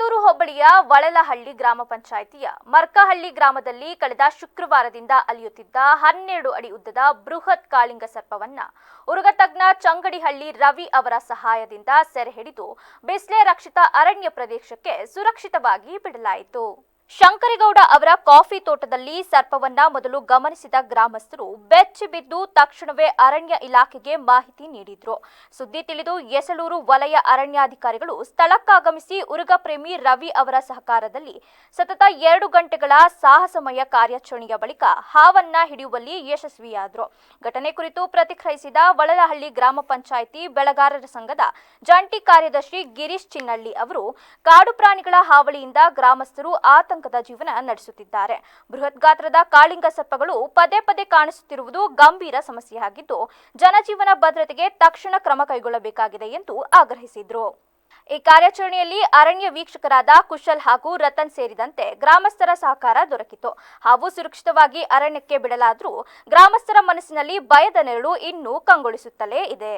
ಮತ್ತೂರು ಹೋಬಳಿಯ ವಳಲಹಳ್ಳಿ ಗ್ರಾಮ ಪಂಚಾಯಿತಿಯ ಮರ್ಕಹಳ್ಳಿ ಗ್ರಾಮದಲ್ಲಿ ಕಳೆದ ಶುಕ್ರವಾರದಿಂದ ಅಲಿಯುತ್ತಿದ್ದ ಹನ್ನೆರಡು ಅಡಿ ಉದ್ದದ ಬೃಹತ್ ಕಾಳಿಂಗ ಸರ್ಪವನ್ನ ಉರುಗತಜ್ಞ ಚಂಗಡಿಹಳ್ಳಿ ರವಿ ಅವರ ಸಹಾಯದಿಂದ ಸೆರೆ ಹಿಡಿದು ಬಿಸ್ಲೆ ರಕ್ಷಿತ ಅರಣ್ಯ ಪ್ರದೇಶಕ್ಕೆ ಸುರಕ್ಷಿತವಾಗಿ ಬಿಡಲಾಯಿತು. ಶಂಕರೇಗೌಡ ಅವರ ಕಾಫಿ ತೋಟದಲ್ಲಿ ಸರ್ಪವನ್ನ ಮೊದಲು ಗಮನಿಸಿದ ಗ್ರಾಮಸ್ಥರು ಬೆಚ್ಚಿ ಬಿದ್ದು ತಕ್ಷಣವೇ ಅರಣ್ಯ ಇಲಾಖೆಗೆ ಮಾಹಿತಿ ನೀಡಿದ್ರು. ಸುದ್ದಿ ತಿಳಿದು ಯಸಳೂರು ವಲಯ ಅರಣ್ಯಾಧಿಕಾರಿಗಳು ಸ್ಥಳಕ್ಕಾಗಮಿಸಿ ಉರುಗ ಪ್ರೇಮಿ ರವಿ ಅವರ ಸಹಕಾರದಲ್ಲಿ ಸತತ ಎರಡು ಗಂಟೆಗಳ ಸಾಹಸಮಯ ಕಾರ್ಯಾಚರಣೆಯ ಬಳಿಕ ಹಾವನ್ನ ಹಿಡಿಯುವಲ್ಲಿ ಯಶಸ್ವಿಯಾದರು. ಘಟನೆ ಕುರಿತು ಪ್ರತಿಕ್ರಿಯಿಸಿದ ವಳಲಹಳ್ಳಿ ಗ್ರಾಮ ಪಂಚಾಯಿತಿ ಬೆಳೆಗಾರರ ಸಂಘದ ಜಂಟಿ ಕಾರ್ಯದರ್ಶಿ ಗಿರೀಶ್ ಚಿನ್ನಳ್ಳಿ ಅವರು, ಕಾಡು ಪ್ರಾಣಿಗಳ ಹಾವಳಿಯಿಂದ ಗ್ರಾಮಸ್ಥರು ಆತಂಕದ ಜೀವನ ನಡೆಸುತ್ತಿದ್ದಾರೆ. ಬೃಹತ್ ಗಾತ್ರದ ಕಾಳಿಂಗ ಸರ್ಪಗಳು ಪದೇ ಪದೇ ಕಾಣಿಸುತ್ತಿರುವುದು ಗಂಭೀರ ಸಮಸ್ಯೆಯಾಗಿದ್ದು, ಜನಜೀವನ ಭದ್ರತೆಗೆ ತಕ್ಷಣ ಕ್ರಮ ಕೈಗೊಳ್ಳಬೇಕಾಗಿದೆ ಎಂದು ಆಗ್ರಹಿಸಿದರು. ಈ ಕಾರ್ಯಾಚರಣೆಯಲ್ಲಿ ಅರಣ್ಯ ವೀಕ್ಷಕರಾದ ಕುಶಲ್ ಹಾಗೂ ರತನ್ ಸೇರಿದಂತೆ ಗ್ರಾಮಸ್ಥರ ಸಹಕಾರ ದೊರಕಿತು. ಹಾವು ಸುರಕ್ಷಿತವಾಗಿ ಅರಣ್ಯಕ್ಕೆ ಬಿಡಲಾದರೂ ಗ್ರಾಮಸ್ಥರ ಮನಸ್ಸಿನಲ್ಲಿ ಭಯದ ನೆರಳು ಇನ್ನೂ ಕಂಗೊಳಿಸುತ್ತಲೇ ಇದೆ.